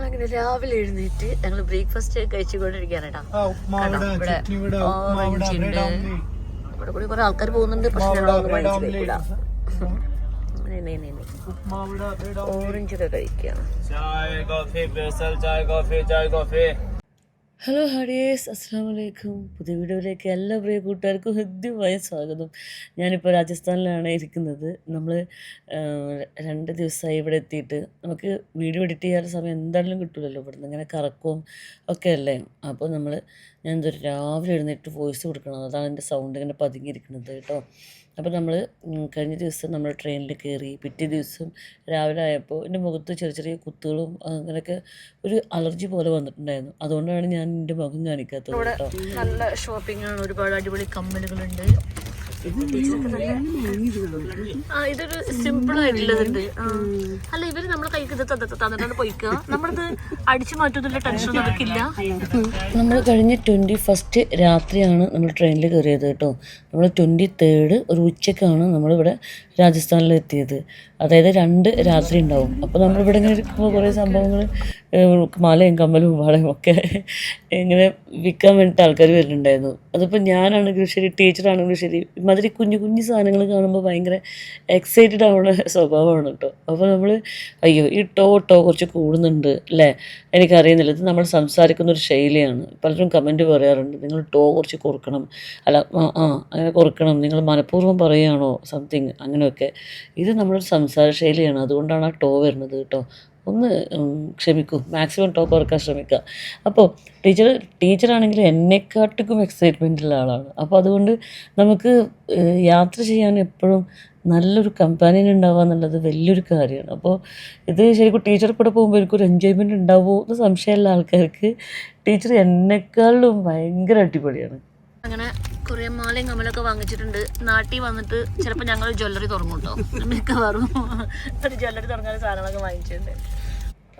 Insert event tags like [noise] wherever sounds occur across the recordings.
ഞങ്ങളങ്ങനെ രാവിലെ എഴുന്നേറ്റ് ഞങ്ങൾ ബ്രേക്ക്ഫാസ്റ്റ് ഉപ്മാവിട ഓറഞ്ച് ഉണ്ട് ബ്രെഡ് ഓംലെറ്റ് ഇവിടെ കൂടി കുറെ ആൾക്കാർ പോകുന്നുണ്ട് പക്ഷെ ഞങ്ങളൊന്നും വാങ്ങിച്ച് കഴിക്കില്ല കോഫി ഓറഞ്ച് ഒക്കെ കഴിക്കാം ഹലോ ഹരിയേസ് അസ്സാം വലൈക്കും പുതിയ വീഡിയോയിലേക്ക് എല്ലാ പ്രിയ കൂട്ടുകാർക്കും ഹൃദ്യമായ സ്വാഗതം. ഞാനിപ്പോൾ രാജസ്ഥാനിലാണ് ഇരിക്കുന്നത്. നമ്മൾ രണ്ട് ദിവസമായി ഇവിടെ എത്തിയിട്ട് നമുക്ക് വീഡിയോ എഡിറ്റ് ചെയ്യാനുള്ള സമയം എന്തായാലും കിട്ടില്ലല്ലോ ഇവിടുന്ന് ഇങ്ങനെ കറക്കവും ഒക്കെ അല്ലേ? അപ്പോൾ നമ്മൾ ഞാൻ രാവിലെ എഴുന്നേറ്റ് വോയിസ് കൊടുക്കണം. അതാണ് എന്റെ സൗണ്ട് ഇങ്ങനെ പതുങ്ങിയിരിക്കുന്നത് കേട്ടോ. അപ്പോൾ നമ്മൾ കഴിഞ്ഞ ദിവസം നമ്മൾ ട്രെയിനിൽ കയറി പിറ്റേ ദിവസം രാവിലെ ആയപ്പോൾ എന്റെ മുഖത്ത് ചെറിയ ചെറിയ കുത്തുകളും അങ്ങനെയൊക്കെ ഒരു അലർജി പോലെ വന്നിട്ടുണ്ടായിരുന്നു. അതുകൊണ്ടാണ് ഞാൻ എന്റെ മുഖം കാണിക്കാത്തത് കേട്ടോ. നല്ല ഷോപ്പിംഗ് ആണ്. ഒരുപാട് അടിപൊളി കമ്മലുകളുണ്ട്. ഇതൊരു സിമ്പിൾ ആയിട്ടുള്ളതുണ്ട്. അല്ല ഇവർ നമ്മളെ കൈക്ക് ഇത് തന്നിട്ട് തന്നിട്ടാണ് പോയിക്കുക. നമ്മളിത് അടിച്ചു മാറ്റുന്നുള്ള ടെൻഷൻ നമുക്കില്ല നമ്മൾ കഴിഞ്ഞ ട്വന്റി ഫസ്റ്റ് രാത്രിയാണ് നമ്മൾ ട്രെയിനിൽ കയറിയത് കേട്ടോ. നമ്മൾ ട്വന്റി തേർഡ് ഒരു ഉച്ചക്കാണ് നമ്മളിവിടെ രാജസ്ഥാനിൽ എത്തിയത് അതായത് രണ്ട് രാത്രി ഉണ്ടാവും. അപ്പോൾ നമ്മളിവിടെ ഇങ്ങനെ ഇരിക്കുമ്പോൾ കുറേ സംഭവങ്ങൾ മാലയും കമ്മലും വളയും ഒക്കെ ഇങ്ങനെ വിൽക്കാൻ വേണ്ടിയിട്ട് ആൾക്കാർ വരുന്നുണ്ടായിരുന്നു. അതിപ്പോൾ ഞാനാണെങ്കിലും ശരി ടീച്ചറാണെങ്കിലും ശരി ഇമാതിരി കുഞ്ഞു കുഞ്ഞു സാധനങ്ങൾ കാണുമ്പോൾ ഭയങ്കര എക്സൈറ്റഡ് ആവുന്ന സ്വഭാവമാണ് കേട്ടോ അപ്പോൾ നമ്മൾ അയ്യോ ഈ ടോ ടോ കുറച്ച് കൂടുന്നുണ്ട് അല്ലേ എനിക്കറിയുന്നില്ല. ഇത് നമ്മൾ സംസാരിക്കുന്ന ഒരു ശൈലിയാണ്. പലരും കമന്റ് പറയാറുണ്ട്. നിങ്ങൾ ടോ കുറച്ച് കുറക്കണം അല്ല ആ അങ്ങനെ കുറക്കണം നിങ്ങൾ മനഃപൂർവം പറയുകയാണോ? സംതിങ് അങ്ങനെയൊക്കെ. ഇത് നമ്മളൊരു സംസാര ശൈലിയാണ്. അതുകൊണ്ടാണ് ആ ടോ വരുന്നത് കേട്ടോ. ഒന്ന് ക്ഷമിക്കൂ. മാക്സിമം ടോ കുറയ്ക്കാൻ ശ്രമിക്കുക. അപ്പോൾ ടീച്ചർ ടീച്ചറാണെങ്കിൽ എന്നെക്കാട്ടിക്കും എക്സൈറ്റ്മെന്റുള്ള ആളാണ്. അപ്പോൾ അതുകൊണ്ട് നമുക്ക് യാത്ര ചെയ്യാൻ എപ്പോഴും നല്ലൊരു കമ്പാനിയൻ ഉണ്ടാവുക എന്നുള്ളത് വലിയൊരു കാര്യമാണ്. അപ്പോൾ ഇത് ശരിക്കും ടീച്ചർ കൂടെ പോകുമ്പോൾ എനിക്കൊരു എൻജോയ്മെന്റ് ഉണ്ടാവുമോ എന്ന് സംശയമുള്ള ആൾക്കാർക്ക് ടീച്ചർ എന്നെക്കാളും ഭയങ്കര അടിപൊളിയാണ്. കുറേ മാലയും കമ്മലൊക്കെ വാങ്ങിച്ചിട്ടുണ്ട്. നാട്ടിൽ വന്നിട്ട് ചിലപ്പോൾ ഞങ്ങൾ ജ്വല്ലറി തുറങ്ങും കേട്ടോ മിക്കവാറും ജ്വല്ലറി തുറങ്ങാൻ സാധനങ്ങളൊക്കെ വാങ്ങിച്ചിട്ടുണ്ട്.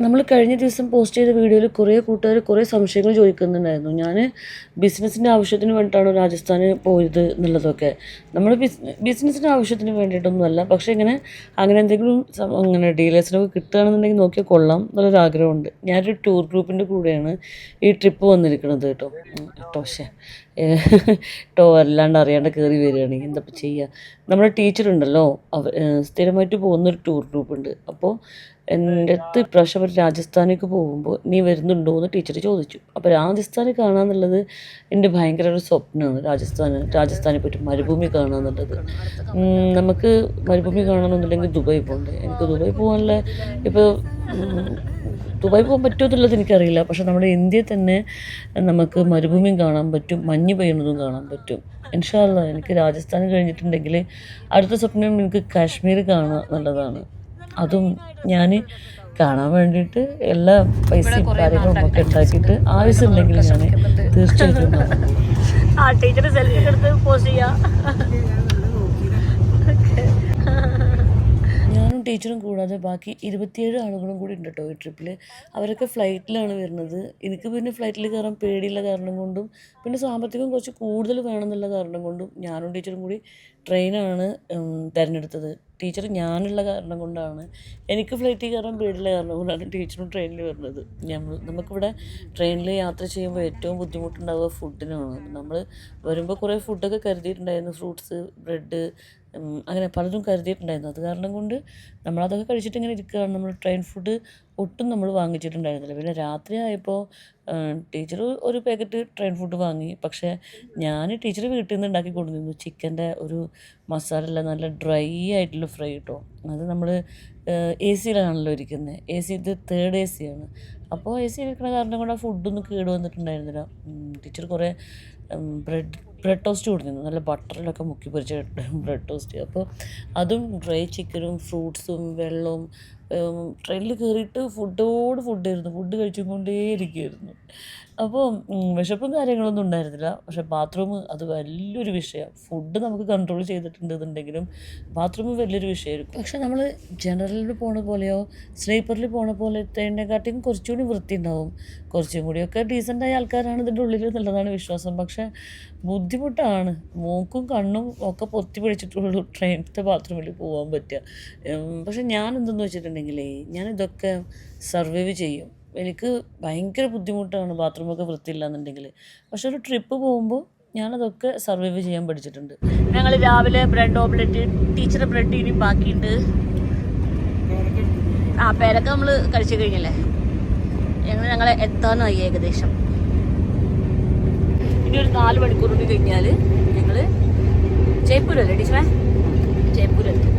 നമ്മൾ കഴിഞ്ഞ ദിവസം പോസ്റ്റ് ചെയ്ത വീഡിയോയിൽ കുറേ കൂട്ടുകാർ കുറേ സംശയങ്ങൾ ചോദിക്കുന്നുണ്ടായിരുന്നു. ഞാൻ ബിസിനസ്സിന്റെ ആവശ്യത്തിന് വേണ്ടിയിട്ടാണ് രാജസ്ഥാന് പോയത് എന്നുള്ളതൊക്കെ. നമ്മൾ ബിസിനസ്സിന്റെ ആവശ്യത്തിന് വേണ്ടിയിട്ടൊന്നുമല്ല പക്ഷേ ഇങ്ങനെ അങ്ങനെ എന്തെങ്കിലും അങ്ങനെ ഡീലേഴ്സിനൊക്കെ കിട്ടുകയാണെന്നുണ്ടെങ്കിൽ നോക്കിയാൽ കൊള്ളാം എന്നുള്ളൊരു ആഗ്രഹമുണ്ട്. ഞാനൊരു ടൂർ ഗ്രൂപ്പിന്റെ കൂടെയാണ് ഈ ട്രിപ്പ് വന്നിരിക്കുന്നത് കേട്ടോ. ഉം, കേട്ടോ അല്ലാണ്ട് അറിയാണ്ട് കയറി വരികയാണെങ്കിൽ എന്താ ചെയ്യുക നമ്മുടെ ടീച്ചറുണ്ടല്ലോ അവ സ്ഥിരമായിട്ട് പോകുന്നൊരു ടൂർ ഗ്രൂപ്പ് ഉണ്ട്. അപ്പോൾ എന്റെ അടുത്ത് ഇപ്രാവശ്യം അവർ രാജസ്ഥാനിലേക്ക് പോകുമ്പോൾ നീ വരുന്നുണ്ടോ എന്ന് ടീച്ചർ ചോദിച്ചു. അപ്പോൾ രാജസ്ഥാനിൽ കാണാന്നുള്ളത് എന്റെ ഭയങ്കര ഒരു സ്വപ്നമാണ് രാജസ്ഥാൻ രാജസ്ഥാനിൽ പറ്റും മരുഭൂമി കാണുക എന്നുള്ളത് നമുക്ക് മരുഭൂമി കാണണമെന്നുണ്ടെങ്കിൽ ദുബായി പോകണ്ടേ എനിക്ക് ദുബായി പോകാനുള്ള ഇപ്പോൾ ദുബായ് പോകാൻ പറ്റുമോ എന്നുള്ളത് എനിക്കറിയില്ല. പക്ഷെ നമ്മുടെ ഇന്ത്യയിൽ തന്നെ നമുക്ക് മരുഭൂമിയും കാണാൻ പറ്റും മഞ്ഞ് പെയ്യുന്നതും കാണാൻ പറ്റും. ഇൻഷാല്ല എനിക്ക് രാജസ്ഥാൻ കഴിഞ്ഞിട്ടുണ്ടെങ്കിൽ അടുത്ത സ്വപ്നം എനിക്ക് കാശ്മീർ കാണുക എന്നുള്ളതാണ്. അതും ഞാൻ കാണാൻ വേണ്ടിയിട്ട് എല്ലാ പൈസയും കാര്യങ്ങളും ഒക്കെ ഉണ്ടാക്കിയിട്ട് ആവശ്യമുണ്ടെങ്കിൽ ഞാൻ തീർച്ചയായിട്ടും ആ ടീച്ചർ സെൽഫി എടുത്ത് പോസ്റ്റ് ചെയ്യാം. ഞാനും ടീച്ചറും കൂടാതെ ബാക്കി ഇരുപത്തിയേഴ് ആളുകളും കൂടി ഉണ്ട് കേട്ടോ ഈ ട്രിപ്പിൽ അവരൊക്കെ ഫ്ലൈറ്റിലാണ് വരുന്നത്. എനിക്ക് പിന്നെ ഫ്ലൈറ്റിൽ കയറാൻ പേടിയുള്ള കാരണം കൊണ്ടും പിന്നെ സാമ്പത്തികം കുറച്ച് കൂടുതൽ വേണമെന്നുള്ള കാരണം കൊണ്ടും ഞാനും ടീച്ചറും കൂടി ട്രെയിനാണ് തിരഞ്ഞെടുത്തത്. ടീച്ചർ ഞാനുള്ള കാരണം കൊണ്ടാണ്. എനിക്ക് ഫ്ലൈറ്റിൽ കയറാൻ പേടിയുള്ള കാരണം കൊണ്ടാണ് ടീച്ചറും ട്രെയിനിൽ വരുന്നത്. നമ്മൾ നമുക്കിവിടെ ട്രെയിനിൽ യാത്ര ചെയ്യുമ്പോൾ ഏറ്റവും ബുദ്ധിമുട്ടുണ്ടാവുക ഫുഡിനാണ് നമ്മൾ വരുമ്പോൾ കുറേ ഫുഡൊക്കെ കരുതിയിട്ടുണ്ടായിരുന്നു. ഫ്രൂട്ട്സ് ബ്രെഡ് അങ്ങനെ പലതും കരുതിയിട്ടുണ്ടായിരുന്നു. അത് കാരണം കൊണ്ട് നമ്മളതൊക്കെ കഴിച്ചിട്ട് ഇങ്ങനെ ഇരിക്കുകയാണ്. നമ്മൾ ട്രെയിൻ ഫുഡ് ഒട്ടും നമ്മൾ വാങ്ങിച്ചിട്ടുണ്ടായിരുന്നില്ല. പിന്നെ രാത്രി ആയപ്പോൾ ടീച്ചർ ഒരു പാക്കറ്റ് ട്രെയിൻ ഫുഡ് വാങ്ങി. പക്ഷേ ഞാൻ ടീച്ചർ വീട്ടിൽ നിന്ന് ഉണ്ടാക്കി കൊണ്ടുവന്നിരുന്നു ചിക്കന്റെ ഒരു മസാല എല്ലാം നല്ല ഡ്രൈ ആയിട്ടുള്ള ഫ്രൈ കിട്ടും അത് നമ്മൾ എ സിയിലാണല്ലോ ഇരിക്കുന്നത് എ സി ഇത് തേർഡ് എ സി ആണ്. അപ്പോൾ എ സി വെക്കണ കാരണം കൂടെ ഫുഡൊന്നും കേട് വന്നിട്ടുണ്ടായിരുന്നില്ല. ടീച്ചർ കുറേ ബ്രെഡ് ബ്രെഡ് ടോസ്റ്റ് കൊടുത്തിരുന്നു. നല്ല ബട്ടറിലൊക്കെ മുക്കി പൊരിച്ച ബ്രെഡ് ടോസ്റ്റ് അപ്പോൾ അതും ഡ്രൈ ചിക്കനും ഫ്രൂട്ട്സും വെള്ളവും ട്രെയിനിൽ കയറിയിട്ട് ഫുഡോട് ഫുഡായിരുന്നു ഫുഡ് കഴിച്ചുകൊണ്ടേ ഇരിക്കുമായിരുന്നു അപ്പോൾ വിശപ്പും കാര്യങ്ങളൊന്നും ഉണ്ടായിരുന്നില്ല. പക്ഷേ ബാത്റൂം അത് വലിയൊരു വിഷയമാണ് ഫുഡ് നമുക്ക് കൺട്രോൾ ചെയ്തിട്ടുണ്ടെന്നുണ്ടെങ്കിലും ബാത്റൂം വലിയൊരു വിഷയമായിരിക്കും. പക്ഷേ നമ്മൾ ജനറലിൽ പോണ പോലെയോ സ്ലീപ്പറിൽ പോണ പോലത്തേനെക്കാട്ടിയും കുറച്ചുകൂടി വൃത്തി ഉണ്ടാവും. കുറച്ചും കൂടിയൊക്കെ ഡീസന്റായ ആൾക്കാരാണ് ഇതിന്റെ ഉള്ളിൽ എന്നുള്ളതാണ് വിശ്വാസം. പക്ഷേ ബുദ്ധിമുട്ടാണ്. മൂക്കും കണ്ണും ഒക്കെ പൊത്തി പിടിച്ചിട്ടുള്ളൂ ട്രെയിനത്തെ ബാത്റൂമിൽ പോകാൻ പറ്റുക. പക്ഷെ ഞാൻ എന്തെന്ന് വെച്ചിട്ടുണ്ടെങ്കിൽ ഞാൻ ഇതൊക്കെ സർവൈവ് ചെയ്യും. എനിക്ക് ഭയങ്കര ബുദ്ധിമുട്ടാണ് ബാത്റൂമൊക്കെ വൃത്തിയില്ലാന്നുണ്ടെങ്കിൽ പക്ഷെ ഒരു ട്രിപ്പ് പോകുമ്പോൾ ഞാനതൊക്കെ സർവൈവ് ചെയ്യാൻ പഠിച്ചിട്ടുണ്ട്. ഞങ്ങൾ രാവിലെ ബ്രെഡ് ഓംലെറ്റ് ടീച്ചറെ ബ്രെഡ് ഇനി ബാക്കിയുണ്ട്. ആ പേരൊക്കെ നമ്മൾ കഴിച്ചു കഴിഞ്ഞല്ലേ? ഞങ്ങൾ ഞങ്ങളെ എത്താനായി ഏകദേശം. ഇനി ഒരു നാല് മണിക്കൂർ കൂടി കഴിഞ്ഞാൽ ഞങ്ങൾ ജയ്പൂരല്ലേ ടീച്ചറേ? ജയ്പൂരെത്തും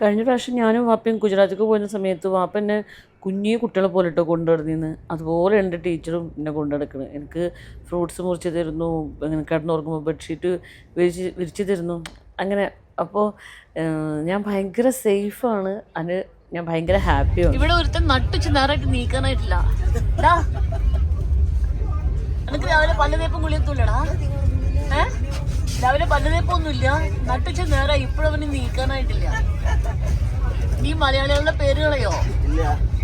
കഴിഞ്ഞ പ്രാവശ്യം ഞാനും വാപ്പയും ഗുജറാത്തിക്ക് പോയിരുന്ന സമയത്ത് വാപ്പ എന്നെ കുഞ്ഞു കുട്ടികളെ പോലെ ഇട്ടോ കൊണ്ടുനടന്നിന്ന് അതുപോലെ എന്റെ ടീച്ചറും എന്നെ കൊണ്ടുനടക്കുന്നത് എനിക്ക് ഫ്രൂട്ട്സ് മുറിച്ച് തരുന്നു അങ്ങനെ കിടന്നുറങ്ങുമ്പോൾ ബെഡ്ഷീറ്റ് വിരിച്ച് വിരിച്ച് തരുന്നു. അങ്ങനെ അപ്പോൾ ഞാൻ ഭയങ്കര സേഫാണ് അതിന് ഞാൻ ഭയങ്കര ഹാപ്പിയാണ് ഇവിടെ ഒരുത്തൻ നട്ടുച്ച് നേരായിട്ട് നീക്കാനായിട്ടില്ല. രാവിലെ പല്ല് തേപ്പും കുളിയത്തൂല്ലടാ രാവിലെ പല്ലുതേപ്പൊന്നുമില്ല തേപ്പൊന്നുമില്ല നട്ടുച്ച നേരെ ഇപ്പോഴവന് നീക്കാനായിട്ടില്ല. നീ മലയാളികളുടെ പേരുകളെയോ?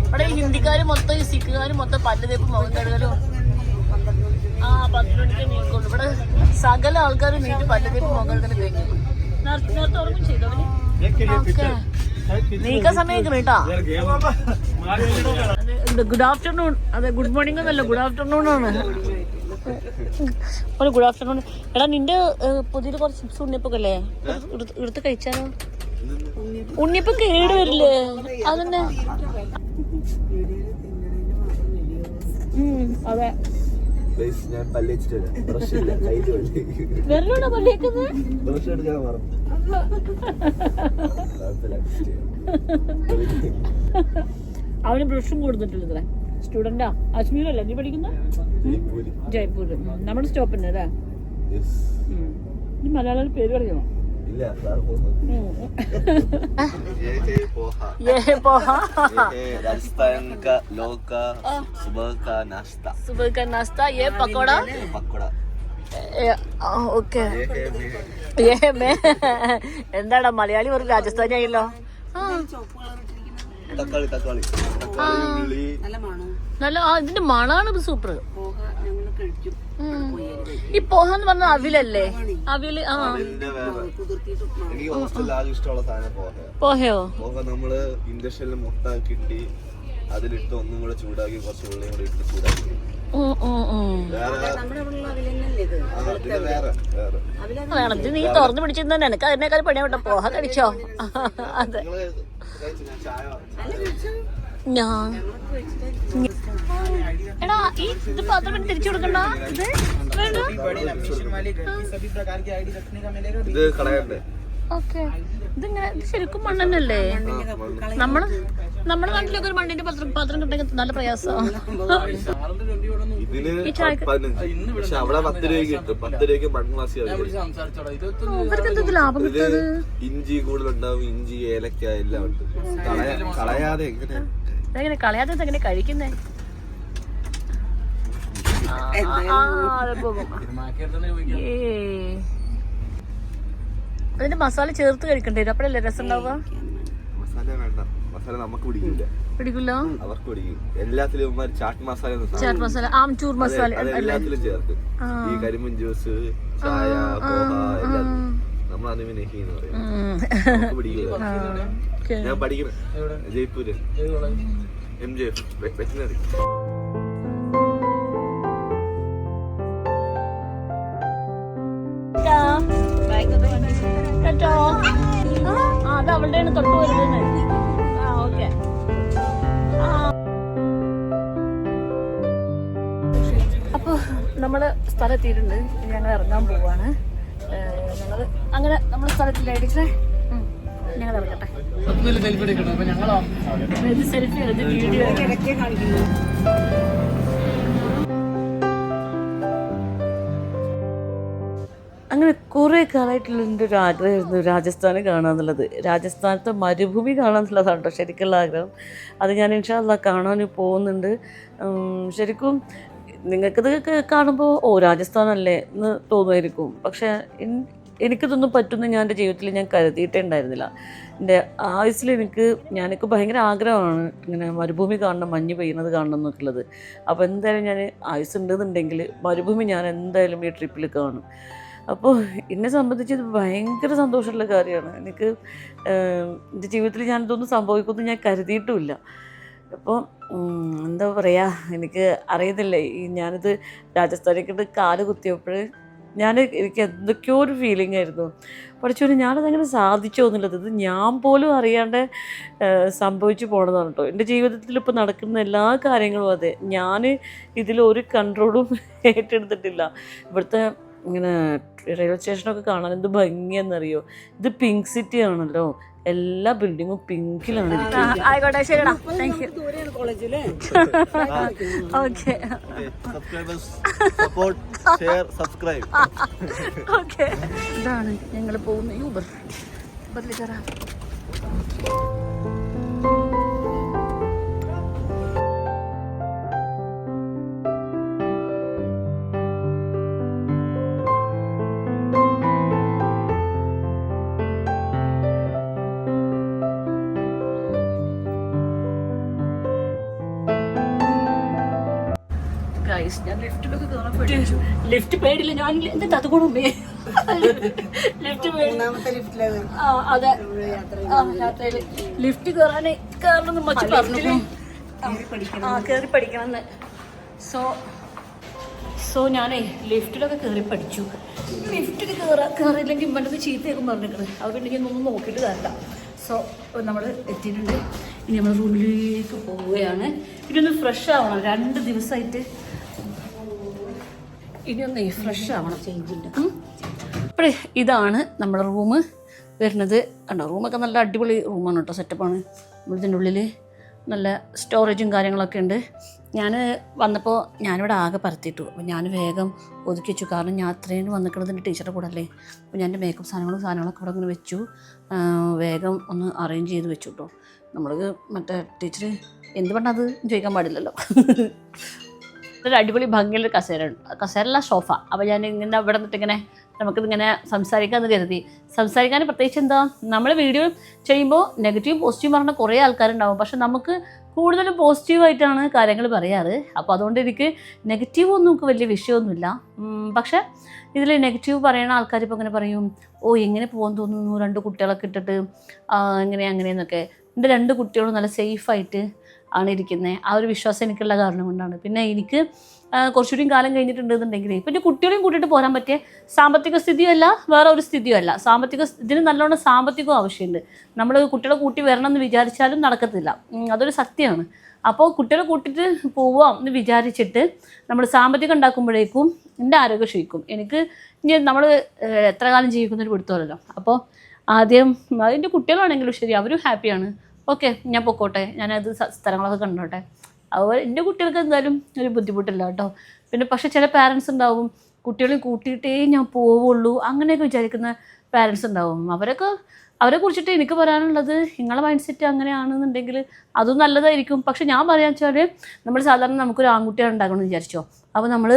ഇവിടെ ഈ ഹിന്ദിക്കാര് മൊത്തം ഈ സിഖുകാര് മൊത്തം പല്ല് തേപ്പും മുഖം കഴുകലും ആ പന്ത്രണ്ടിക്ക് മണിക്ക് നീക്കുള്ളൂ. ഇവിടെ സകല ആൾക്കാർ നീട്ടി പല്ല് തേപ്പും മുഖം കഴുകലും കഴിഞ്ഞു. നേരത്തെ ഓർമ്മ നീക്കാൻ സമയം കേട്ടാ. Good afternoon. അതെ ഗുഡ് മോർണിംഗ് എന്നല്ല ഗുഡ് ആഫ്റ്റർനൂൺ ആണ്. ഒരു ഗുഡ് ആഫ്റ്റർനൂൺ. എടാ നിന്റെ പുതിയ കുറച്ച് ചിപ്സ് ഉണ്ണിയപ്പൊക്കെ അല്ലേ എടുത്ത് കഴിച്ചാലോ? ഉണ്ണിയപ്പം കേട് വരില്ലേ അതന്നെ അതെ. Guys, ഞാൻ പല്ല് വെച്ചിട്ടില്ല. ബ്രഷ് ഇല്ല കയ്യിൽ വെറുതെ പല്ലിയേക്കുന്നത് ബ്രഷ് എടുക്കാൻ മറന്നു. [laughs] കുഴപ്പമില്ല, adjust ചെയ്യാം. അവന് ബ്രഷും കൊടുത്തിട്ടില്ല സ്റ്റുഡന്റാ അജ്മീറല്ലേ നീ പഠിക്കുന്ന ജയ്പൂരി. ജയ്പൂർ നമ്മുടെ സ്റ്റോപ്പിന്റെ അല്ലേ Yes. ഉം. നീ മലയാളം പേര് പറയുമോ ഇല്ല സാർ പോകുന്നു ये है पोहा ये पोहा ये है राजस्थान का लोग का सुबह का नाश्ता सुबह का नाश्ता ये पकौड़ा ये पकौड़ा ഓക്കെ [laughs] ये है मैं എന്താടാ മലയാളി ഒരു രാജസ്ഥാനി ആയല്ലോ ആ, തക്കാളി തക്കാളി തക്കാളി ഉള്ളി നല്ല ആ ഇതിന്റെ മണാണ് സൂപ്പർ ഈ പോഹ എന്ന് പറഞ്ഞ അവിലല്ലേ? അവിൽ ആ. പോഹയോ? പോഹ നമ്മൾ ഇൻഡക്ഷനിൽ മുട്ട കിട്ടി അതിലിട്ട് ഒന്നും കൂടെ ചൂടാക്കി കുറച്ച് ഉള്ളിയും കൂടെ ഇട്ട് ചൂടാക്കി. വേണം. നീ തുറന്നു പിടിച്ചിരുന്ന എനിക്ക് അതിനേക്കാൾ പണിയാവട്ടോ പോഹ കഴിച്ചോ? അതെ. ഞാൻ എടാ ഈ ഇത് പാത്രം തിരിച്ചു കൊടുക്കണ്ട. ഇത് ഓക്കെ. ഇത് ശരിക്കും മണ്ണെന്നല്ലേ നമ്മൾ നമ്മുടെ നാട്ടിലൊക്കെ ഒരു മണ്ണിന്റെ പത്രം പാത്രം കിട്ടാൻ നല്ല പ്രയാസമാണ് ഇഞ്ചി കൂടുതലുണ്ടാവും. ഇഞ്ചി ഏലക്ക എല്ലാം കളയാതെ എങ്ങനെയാ? എങ്ങനെ കളയാതെ എങ്ങനെ കഴിക്കുന്നേ. അതിന്റെ മസാല ചേർത്ത് കഴിക്കണ്ടേ? അപ്പഴല്ലേ രസം ഉണ്ടാവുക മസാല വേണ്ട. മസാല നമുക്ക് പിടിക്കില്ല. പിടിക്കില്ല അവർക്ക് പിടിക്കും. എല്ലാത്തിലും ഇവന്മാര് ചാട്ട് മസാല മസാല ആംചൂർ എല്ലാത്തിലും ആ. ഈ കരിമ്പൻ ജ്യൂസ് ചായ നമ്മൾ ആദ്യമേ നെഹി എന്ന് പറയും. ഞാൻ പഠിക്കണം ജയ്പൂര് എം ജെ വെറ്റിനറി. കേട്ടോ? ആ അത് അവളുടെയാണ് തൊട്ട് വരുന്നത് ആ ഓക്കെ. അപ്പോൾ നമ്മൾ സ്ഥലത്തിയിട്ടുണ്ട് ഇനി ഞങ്ങൾ ഇറങ്ങാൻ പോവാണ്. ഞങ്ങൾ അങ്ങനെ നമ്മൾ സ്ഥലത്തില്ല? ടീച്ചറെ? ഞങ്ങൾ ഇറങ്ങട്ടെ. സെൽഫി വീഡിയോ അങ്ങനെ കുറേ കാലമായിട്ടുള്ള എന്റെ ഒരു ആഗ്രഹമായിരുന്നു രാജസ്ഥാൻ കാണാന്നുള്ളത്. രാജസ്ഥാനത്തെ മരുഭൂമി കാണാന്നുള്ളതാണ് കേട്ടോ ശരിക്കുള്ള ആഗ്രഹം. അത് ഞാൻ ഇൻഷാല്ല കാണാൻ പോകുന്നുണ്ട്. ശരിക്കും നിങ്ങൾക്കിത് കാണുമ്പോൾ ഓ രാജസ്ഥാനല്ലേ എന്ന് തോന്നുമായിരിക്കും. പക്ഷേ എനിക്കിതൊന്നും പറ്റുമെന്ന് ഞാൻ എന്റെ ജീവിതത്തിൽ ഞാൻ കരുതിയിട്ടേ ഉണ്ടായിരുന്നില്ല എന്റെ ആയുസിൽ എനിക്ക് ഞാനൊക്കെ ഭയങ്കര ആഗ്രഹമാണ് ഇങ്ങനെ മരുഭൂമി കാണണം മഞ്ഞ് പെയ്യുന്നത് കാണണം എന്നൊക്കെയുള്ളത്. അപ്പോൾ എന്തായാലും ഞാൻ ആയുസ് ഉണ്ടെന്നുണ്ടെങ്കിൽ മരുഭൂമി ഞാൻ എന്തായാലും ഈ ട്രിപ്പിൽ കാണും. അപ്പോൾ എന്നെ സംബന്ധിച്ച് ഇത് ഭയങ്കര സന്തോഷമുള്ള കാര്യമാണ്. എനിക്ക് എന്റെ ജീവിതത്തിൽ ഞാനിതൊന്നും സംഭവിക്കുമെന്ന് ഞാൻ കരുതിയിട്ടുമില്ല. അപ്പോൾ എന്താ പറയുക എനിക്ക് അറിയത്തില്ല. ഈ ഞാനിത് രാജസ്ഥാനിലേക്ക് കാൽ കുത്തിയപ്പോൾ ഞാൻ എനിക്ക് എന്തൊക്കെയോ ഒരു ഫീലിംഗ് ആയിരുന്നു. പഠിച്ചോന് ഞാനതങ്ങനെ സാധിച്ചോന്നുള്ളത് ഇത് ഞാൻ പോലും അറിയാണ്ട് സംഭവിച്ചു പോണതാണ് കേട്ടോ. എന്റെ ജീവിതത്തിൽ ഇപ്പോൾ നടക്കുന്ന എല്ലാ കാര്യങ്ങളും അതെ. ഞാൻ ഇതിൽ ഒരു കൺട്രോളും [laughs] ഏറ്റെടുത്തിട്ടില്ല. ഇവിടുത്തെ ഇങ്ങനെ റെയിൽവേ സ്റ്റേഷനൊക്കെ കാണാൻ എന്ത് ഭംഗിയെന്നറിയോ ഇത് പിങ്ക് സിറ്റി ആണല്ലോ. എല്ലാ ബിൽഡിങ്ങും പിങ്കിലാണ്. ആയിക്കോട്ടെ ശരിടാ താങ്ക് യു ദൂരെയാണ് കോളേജിൽ okay subscribers support share subscribe okay ഇതാണ് ഞങ്ങൾ പോകുന്ന യൂബർ യൂബറിൽ കയറാം ലിഫ്റ്റ് പേടില്ല. ഞാൻ എന്താ അത്. ഗുണമേ ലിഫ്റ്റ് ആ അതെ ലിഫ്റ്റ് കയറാൻ കയറണമെന്ന് മച്ചു പറഞ്ഞു ആ കയറി പഠിക്കണം. സോ സോ ഞാനേ ലിഫ്റ്റിലൊക്കെ കയറി പഠിച്ചു. ലിഫ്റ്റിൽ കയറാ കയറിയില്ലെങ്കിൽ ഇമ്മന്റെ ചീത്തയൊക്കെ അതുകൊണ്ട് ഞാൻ ഒന്നും നോക്കിയിട്ട് തരണ്ട സോ നമ്മൾ എത്തിയിട്ടുണ്ട്. ഇനി നമ്മൾ റൂമിലേക്ക് പോവുകയാണ്. ഇനി ഒന്ന് ഫ്രഷ് ആവണം. രണ്ട് ദിവസമായിട്ട് ഇനി ഒന്ന് ഫ്രഷ് ആവണം. അപ്പോഴേ ഇതാണ് നമ്മുടെ റൂം വരുന്നത് കണ്ടോ? റൂമൊക്കെ നല്ല അടിപൊളി റൂമാണ് കേട്ടോ സെറ്റപ്പാണ് നമ്മളിതിന്റെ ഉള്ളിൽ നല്ല സ്റ്റോറേജും കാര്യങ്ങളൊക്കെ ഉണ്ട്. ഞാൻ വന്നപ്പോൾ ഞാനിവിടെ ആകെ പരത്തിയിട്ടു. അപ്പോൾ ഞാൻ വേഗം ഒതുക്കി വെച്ചു. കാരണം ഞാൻ അത്രയും വന്നിക്കുന്നത് എന്റെ ടീച്ചറുടെ കൂടെ അല്ലേ? അപ്പോൾ ഞാൻ എന്റെ മേക്കപ്പ് സാധനങ്ങളും സാധനങ്ങളൊക്കെ ഇവിടെ ഇങ്ങനെ വെച്ചു. വേഗം ഒന്ന് അറേഞ്ച് ചെയ്ത് വെച്ചു കേട്ടോ. നമ്മൾ മറ്റേ ടീച്ചർ എന്ത് പറഞ്ഞത്? ചോദിക്കാൻ പാടില്ലല്ലോ. ഒരു അടിപൊളി ഭംഗിയുള്ള കസേര കസേരല്ല സോഫ. അപ്പോൾ ഞാൻ ഇങ്ങനെ ഇവിടെ നിന്നിട്ട് ഇങ്ങനെ നമുക്കിതിങ്ങനെ സംസാരിക്കാമെന്ന് കരുതി. സംസാരിക്കാൻ പ്രത്യേകിച്ച് എന്താ? നമ്മൾ വീഡിയോ ചെയ്യുമ്പോൾ നെഗറ്റീവ് പോസിറ്റീവ് പറഞ്ഞ കുറേ ആൾക്കാരുണ്ടാവും. പക്ഷെ നമുക്ക് കൂടുതലും പോസിറ്റീവായിട്ടാണ് കാര്യങ്ങൾ പറയാറ്. അപ്പോൾ അതുകൊണ്ട് എനിക്ക് നെഗറ്റീവ് ഒന്നും നമുക്ക് വലിയ വിഷയമൊന്നുമില്ല. പക്ഷേ ഇതിൽ നെഗറ്റീവ് പറയുന്ന ആൾക്കാർ ഇപ്പോൾ ഇങ്ങനെ പറയും ഓ എങ്ങനെ പോകാൻ തോന്നുന്നു? രണ്ട് കുട്ടികളൊക്കെ ഇട്ടിട്ട് ഇങ്ങനെ അങ്ങനെയെന്നൊക്കെ എന്റെ രണ്ട് കുട്ടികളും നല്ല സേഫായിട്ട് ആണ് ഇരിക്കുന്നത് ആ ഒരു വിശ്വാസം എനിക്കുള്ള കാരണം കൊണ്ടാണ്. പിന്നെ എനിക്ക് കുറച്ചുകൂടി കാലം കഴിഞ്ഞിട്ടുണ്ടെന്നുണ്ടെങ്കിൽ ഇപ്പം എന്റെ കുട്ടികളെയും കൂട്ടിയിട്ട് പോരാൻ പറ്റിയ സാമ്പത്തിക സ്ഥിതിയല്ല വേറെ ഒരു സ്ഥിതിയല്ല സാമ്പത്തിക ഇതിന് നല്ലോണം സാമ്പത്തികവും ആവശ്യമുണ്ട്. നമ്മൾ കുട്ടികളെ കൂട്ടി വരണം എന്ന് വിചാരിച്ചാലും നടക്കത്തില്ല. അതൊരു സത്യമാണ് അപ്പോൾ കുട്ടികളെ കൂട്ടിയിട്ട് പോവാം എന്ന് വിചാരിച്ചിട്ട് നമ്മൾ സാമ്പത്തികം ഉണ്ടാക്കുമ്പോഴേക്കും എന്റെ ആരോഗ്യം ക്ഷയിക്കും. എനിക്ക് ഇനി നമ്മൾ എത്ര കാലം ജീവിക്കുന്നൊരു പിടുത്തമല്ലോ അപ്പോൾ ആദ്യം അതിന്റെ കുട്ടികളാണെങ്കിലും ശരി അവരും ഹാപ്പിയാണ്. ഓക്കെ ഞാൻ പൊക്കോട്ടെ. ഞാനത് സ്ഥലങ്ങളൊക്കെ കണ്ടോട്ടെ. അതുപോലെ എന്റെ കുട്ടികൾക്ക് എന്തായാലും ഒരു ബുദ്ധിമുട്ടില്ല കേട്ടോ. പിന്നെ പക്ഷേ ചില പാരൻസ് ഉണ്ടാവും കുട്ടികളെ കൂട്ടിയിട്ടേ ഞാൻ പോവുള്ളൂ അങ്ങനെയൊക്കെ വിചാരിക്കുന്ന പാരൻസ് ഉണ്ടാവും. അവരൊക്കെ അവരെ കുറിച്ചിട്ട് എനിക്ക് പറയാനുള്ളത് നിങ്ങളെ മൈൻഡ് സെറ്റ് അങ്ങനെയാണെന്നുണ്ടെങ്കിൽ അതും നല്ലതായിരിക്കും. പക്ഷെ ഞാൻ പറയാന്ന് വെച്ചാൽ നമ്മൾ സാധാരണ നമുക്കൊരു ആൺകുട്ടിയാണ് ഉണ്ടാകണമെന്ന് വിചാരിച്ചോ. അപ്പോൾ നമ്മൾ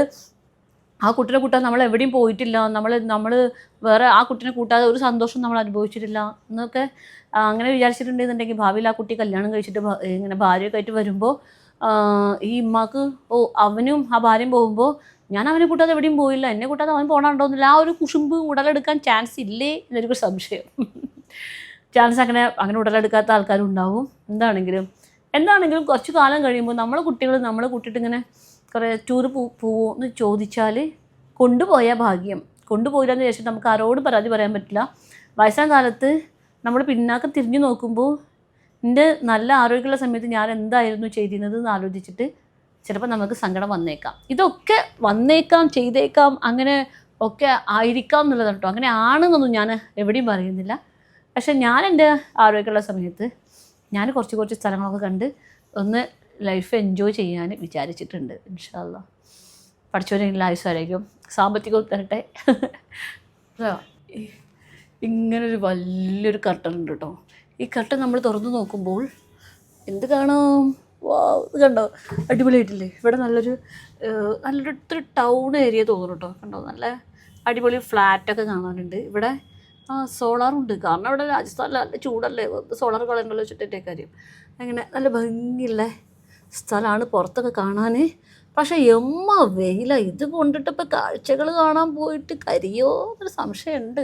ആ കുട്ടിനെ കൂട്ടാൻ നമ്മൾ എവിടെയും പോയിട്ടില്ല. നമ്മൾ നമ്മൾ വേറെ ആ കുട്ടിനെ കൂട്ടാതെ ഒരു സന്തോഷം നമ്മൾ അനുഭവിച്ചിട്ടില്ല എന്നൊക്കെ അങ്ങനെ വിചാരിച്ചിട്ടുണ്ടെന്നുണ്ടെങ്കിൽ ഭാവിയിൽ ആ കുട്ടി കല്യാണം കഴിച്ചിട്ട് ഇങ്ങനെ ഭാര്യയൊക്കെ ആയിട്ട് വരുമ്പോൾ ഈ ഉമ്മാക്ക് ഓ അവനും ആ ഭാര്യയും പോകുമ്പോൾ ഞാൻ അവനെ കൂട്ടാതെ എവിടെയും പോയില്ല. എന്നെ കൂട്ടാതെ അവൻ പോകണുണ്ടോന്നില്ല ആ ഒരു കുശുമ്പ് ഉടലെടുക്കാൻ ചാൻസ് ഇല്ലേ എന്നൊരു സംശയം. [laughs] ചാൻസ് അങ്ങനെ അങ്ങനെ ഉടലെടുക്കാത്ത ആൾക്കാരും ഉണ്ടാവും എന്താണെങ്കിലും എന്താണെങ്കിലും കുറച്ച് കാലം കഴിയുമ്പോൾ നമ്മളെ കുട്ടികൾ നമ്മളെ കൂട്ടിയിട്ട് ഇങ്ങനെ കുറേ ടൂർ പോ പോവോ എന്ന് ചോദിച്ചാൽ കൊണ്ടുപോയ ഭാഗ്യം. കൊണ്ടുപോയില്ലെന്ന് ശേഷം നമുക്ക് ആരോടും പരാതി പറയാൻ പറ്റില്ല. വയസ്സാം കാലത്ത് നമ്മൾ പിന്നാക്കം തിരിഞ്ഞു നോക്കുമ്പോൾ എന്റെ നല്ല ആരോഗ്യമുള്ള സമയത്ത് ഞാൻ എന്തായിരുന്നു ചെയ്തിരുന്നത് എന്ന് ആലോചിച്ചിട്ട് ചിലപ്പോൾ നമുക്ക് സങ്കടം വന്നേക്കാം. ഇതൊക്കെ വന്നേക്കാം ചെയ്തേക്കാം അങ്ങനെ ഒക്കെ ആയിരിക്കാം എന്നുള്ളതാണ് കേട്ടോ. അങ്ങനെ ആണെന്നൊന്നും ഞാൻ എവിടെയും പറയുന്നില്ല. പക്ഷെ ഞാൻ എന്റെ ആരോഗ്യമുള്ള സമയത്ത് ഞാൻ കുറച്ച് കുറച്ച് സ്ഥലങ്ങളൊക്കെ കണ്ട് ഒന്ന് ലൈഫ് എൻജോയ് ചെയ്യാൻ വിചാരിച്ചിട്ടുണ്ട് ഇൻഷാല്ല പഠിച്ചവരെങ്കിലും ആയുസ്സായിരിക്കും സാമ്പത്തികവും തരട്ടെ ഇങ്ങനൊരു വലിയൊരു കർട്ടൻ ഉണ്ട് കേട്ടോ ഈ കർട്ടൻ നമ്മൾ തുറന്നു നോക്കുമ്പോൾ എന്ത് കാണാം? വാ ഇത് കണ്ടോ? അടിപൊളിയായിട്ടില്ലേ? ഇവിടെ നല്ലൊരു നല്ലൊരു ഇത്തിരി ടൗൺ ഏരിയ തോന്നുന്നു കേട്ടോ കണ്ടോ? നല്ല അടിപൊളി ഫ്ലാറ്റൊക്കെ കാണാനുണ്ട്. ഇവിടെ ആ സോളാറുണ്ട് കാരണം ഇവിടെ രാജസ്ഥാനിൽ നല്ല ചൂടല്ലേ? സോളാർ കളയണ്ടല്ലോ വെച്ചിട്ടേ കാര്യം. അങ്ങനെ നല്ല ഭംഗിയുള്ള സ്ഥലമാണ് പുറത്തൊക്കെ കാണാൻ പക്ഷേ എമ്മ വെയില. ഇത് കൊണ്ടിട്ട് ഇപ്പോൾ കാഴ്ചകൾ കാണാൻ പോയിട്ട് കരിയോ എന്നൊരു സംശയമുണ്ട്.